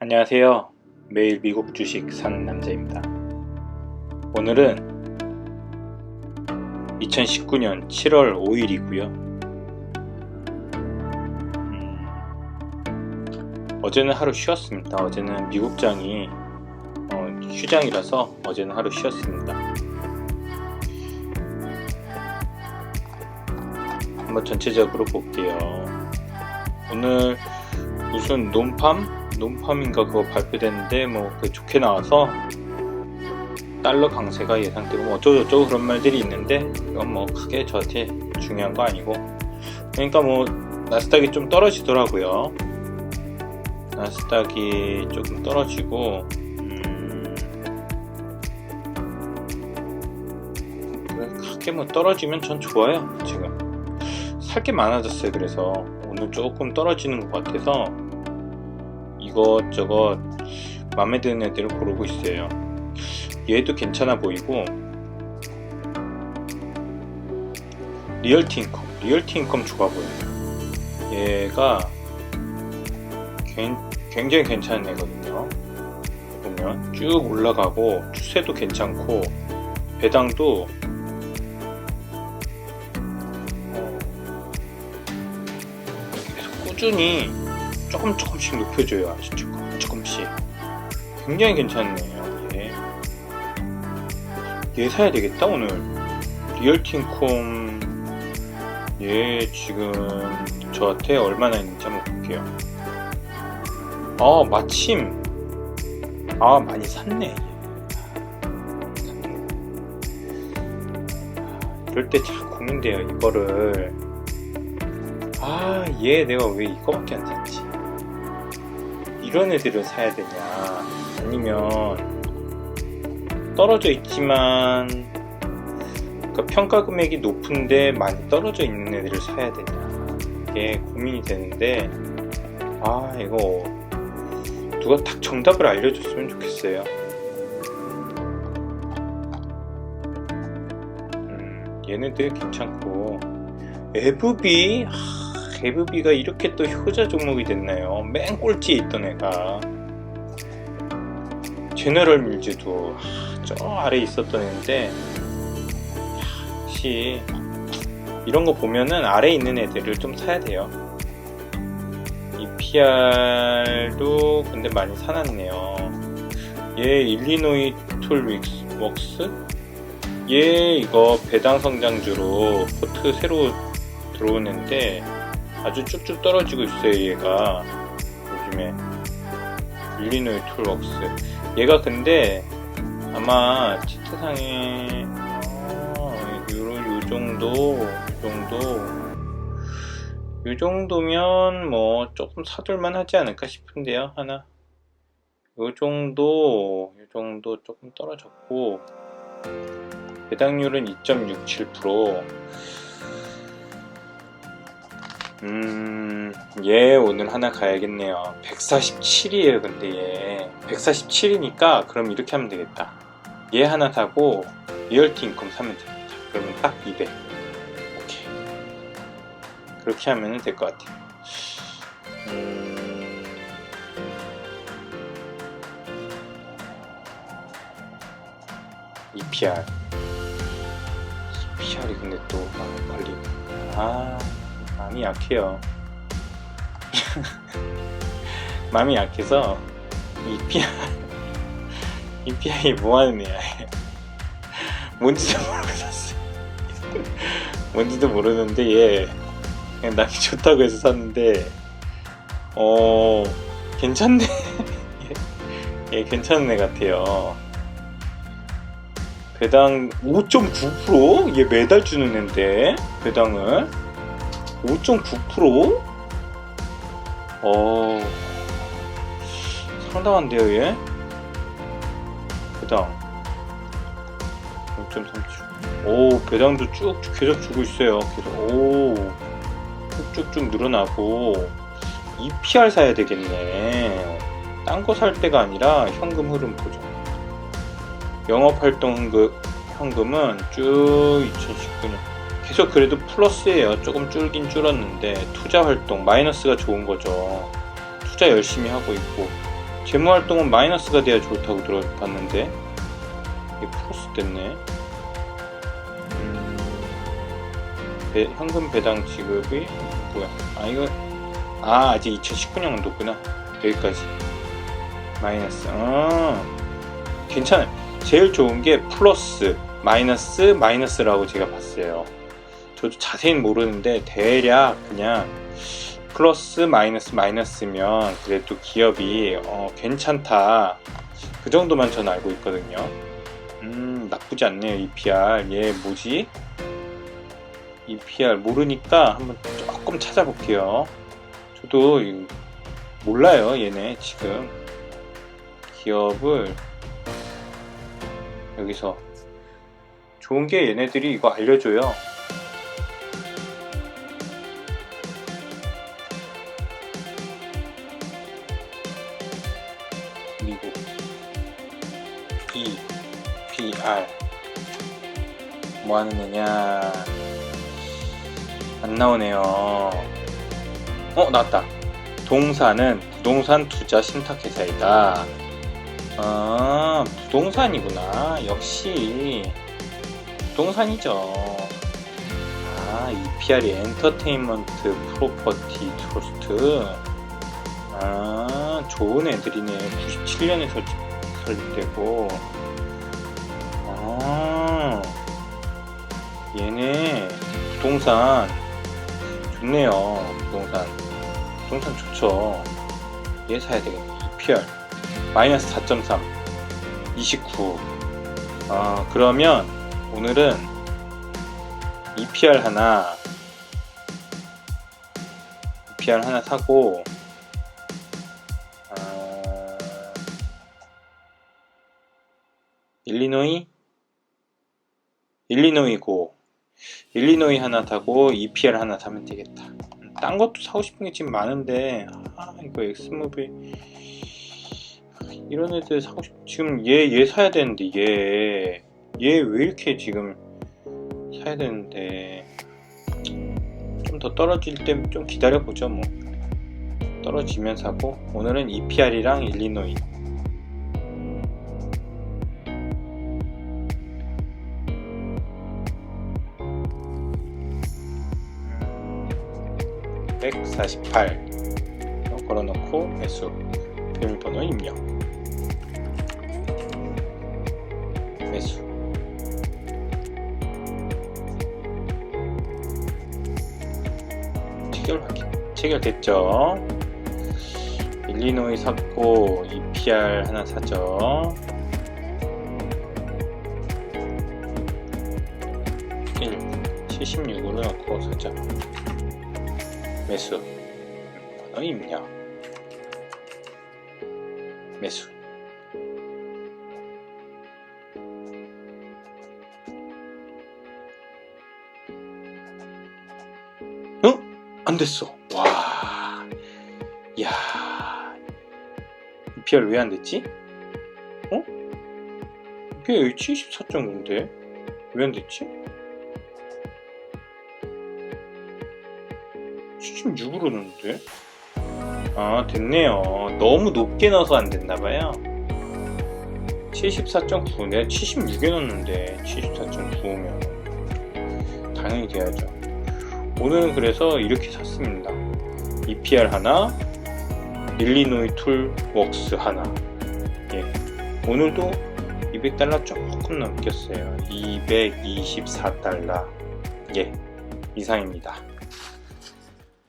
안녕하세요. 매일 미국 주식 사는 남자입니다. 오늘은 2019년 7월 5일이고요. 음, 어제는 하루 쉬었습니다. 어제는 미국장이 어, 휴장이라서 어제는 하루 쉬었습니다. 한번 전체적으로 볼게요. 오늘 무슨 논팜? 논팜인가 그거 발표됐는데 뭐그 좋게 나와서 달러 강세가 예상되고 뭐 어쩌고저쩌고 그런 말들이 있는데 이건 뭐 크게 저한테 중요한 거 아니고. 그러니까 뭐 나스닥이 좀 떨어지더라고요. 나스닥이 조금 떨어지고 음 크게 뭐 떨어지면 전 좋아요 지금. 살 게 많아졌어요 그래서. 오늘 조금 떨어지는 것 같아서 이것저것 마음에 드는 애들을 고르고 있어요. 얘도 괜찮아 보이고 리얼티 인컴, 리얼티 인컴 좋아 보여요. 얘가 괜- 굉장히 괜찮은 애거든요. 보면 쭉 올라가고 추세도 괜찮고 배당도 어, 꾸준히 조금 조금씩 높여줘요 아주 조금 조금씩 굉장히 괜찮네요 얘. 얘 사야 되겠다 오늘 리얼틴콤 얘 지금 저한테 얼마나 있는지 한번 볼게요 아 마침 아 많이 샀네 얘. 샀네. 이럴 때 참 고민돼요 이거를 아, 얘 내가 왜 이거밖에 안 샀지? 이런 애들을 사야 되냐? 아니면 떨어져 있지만 그러니까 평가 금액이 높은데 많이 떨어져 있는 애들을 사야 되냐? 이게 고민이 되는데 아, 이거 누가 딱 정답을 알려줬으면 좋겠어요. 음, 얘네들 괜찮고 FB가 이렇게 또 효자 종목이 됐나요? 맨 꼴찌에 있던 애가 제너럴 밀즈도 하, 저 아래 있었던 애인데 역시 이런 거 보면은 아래 있는 애들을 좀 사야 돼요. EPR도 근데 많이 사놨네요. 얘 일리노이 툴 웍스? 얘 이거 배당 성장주로 포트 새로 들어오는데 아주 쭉쭉 떨어지고 있어요 얘가. 요즘에. 일리노이 툴웍스. 얘가 근데 아마 치트상에 어, 요, 요 정도 요 정도. 요 정도면 뭐 조금 사둘만 하지 않을까 싶은데요 하나. 요 정도 요 정도 조금 떨어졌고. 배당률은 2.67% 음, 얘 오늘 하나 가야겠네요. 147이에요, 근데 얘. 147이니까 그럼 이렇게 하면 되겠다. 얘 하나 사고 리얼티 인컴 사면 되겠다. 그러면 딱 200. 오케이. 그렇게 하면 될 것 같아요. 음... EPR. EPR이 근데 또 아, 걸리. 아. 마음이 약해요. 마음이 약해서 EPI EPI 뭐하는 애야? 뭔지도 모르고 샀어. 뭔지도 모르는데 얘 그냥 남이 좋다고 해서 샀는데 어 괜찮네. 얘, 얘 괜찮은 애 같아요. 배당 5.9%? 얘 매달 주는 애인데 배당을 5.9%? 어, 상당한데요, 얘? 배당. 0.37. 오, 배당도 쭉쭉 계속 주고 있어요. 계속, 오, 쭉쭉쭉 늘어나고, EPR 사야 되겠네. 딴 거 살 때가 아니라 현금 흐름 보죠. 영업활동 현금, 현금은 쭉 2019년. 계속 그래도 플러스예요. 조금 줄긴 줄었는데 투자 활동 마이너스가 좋은 거죠. 투자 열심히 하고 있고 재무 활동은 마이너스가 돼야 좋다고 들어봤는데 이게 플러스 됐네. 음, 배- 현금 배당 지급이 뭐야? 아 이거 아 아직 2019년 도구나. 여기까지 마이너스. 아 괜찮아요. 제일 좋은 게 플러스, 마이너스, 마이너스라고 제가 봤어요. 저도 자세히는 모르는데 대략 그냥 플러스, 마이너스, 마이너스면 그래도 기업이 어, 괜찮다. 그 정도만 저는 알고 있거든요. 음, 나쁘지 않네요. EPR. 얘 뭐지? EPR 모르니까 한번 조금 찾아볼게요. 저도 이- 몰라요. 얘네 지금 기업을 여기서 좋은 게 얘네들이 이거 알려줘요. E P R 뭐 하는 애냐 안 나오네요. 어 나왔다. 동사는 부동산 투자 신탁회사이다. 아, 부동산이구나. 역시 부동산이죠. 아, EPR이 엔터테인먼트 프로퍼티 트러스트. 아, 좋은 애들이네. 97년에 설치, 설립되고. 아, 얘네 부동산 좋네요. 부동산. 부동산 좋죠. 얘 사야 되겠네. EPR. 마이너스 4.3 29 어, 그러면 오늘은 EPR 하나 EPR 하나 사고 일리노이? 일리노이고 일리노이 하나 타고 EPR 하나 사면 되겠다. 음, 딴 것도 사고 싶은 게 지금 많은데 아 이거 엑스무비 이런 애들 사고 싶 지금 얘 얘 사야 되는데 얘. 얘 왜 이렇게 지금 사야 되는데. 좀 더 떨어질 때 좀 기다려 보죠 뭐. 떨어지면 사고 오늘은 EPR이랑 일리노이 (148) 걸어놓고 매수. 비밀번호 입력. 매수. 체결 확인. 체결됐죠? 일리노이 샀고 EPR 하나 사죠? 1 76으로 넣고 사죠 매수 번호 입력 매수 어? 안 됐어. 와. 야. EPR 왜 안 됐지? 어? 여기 74.9인데? 왜 안 됐지? 76으로 넣는데? 아, 됐네요. 너무 높게 넣어서 안 됐나봐요. 74.9, 내가 76에 넣었는데, 74.9면. 당연히 돼야죠. 오늘은 그래서 이렇게 샀습니다. EPR 하나, 일리노이 툴 웍스 하나. 예. 오늘도 200달러 조금 넘겼어요. 224달러. 예. 이상입니다.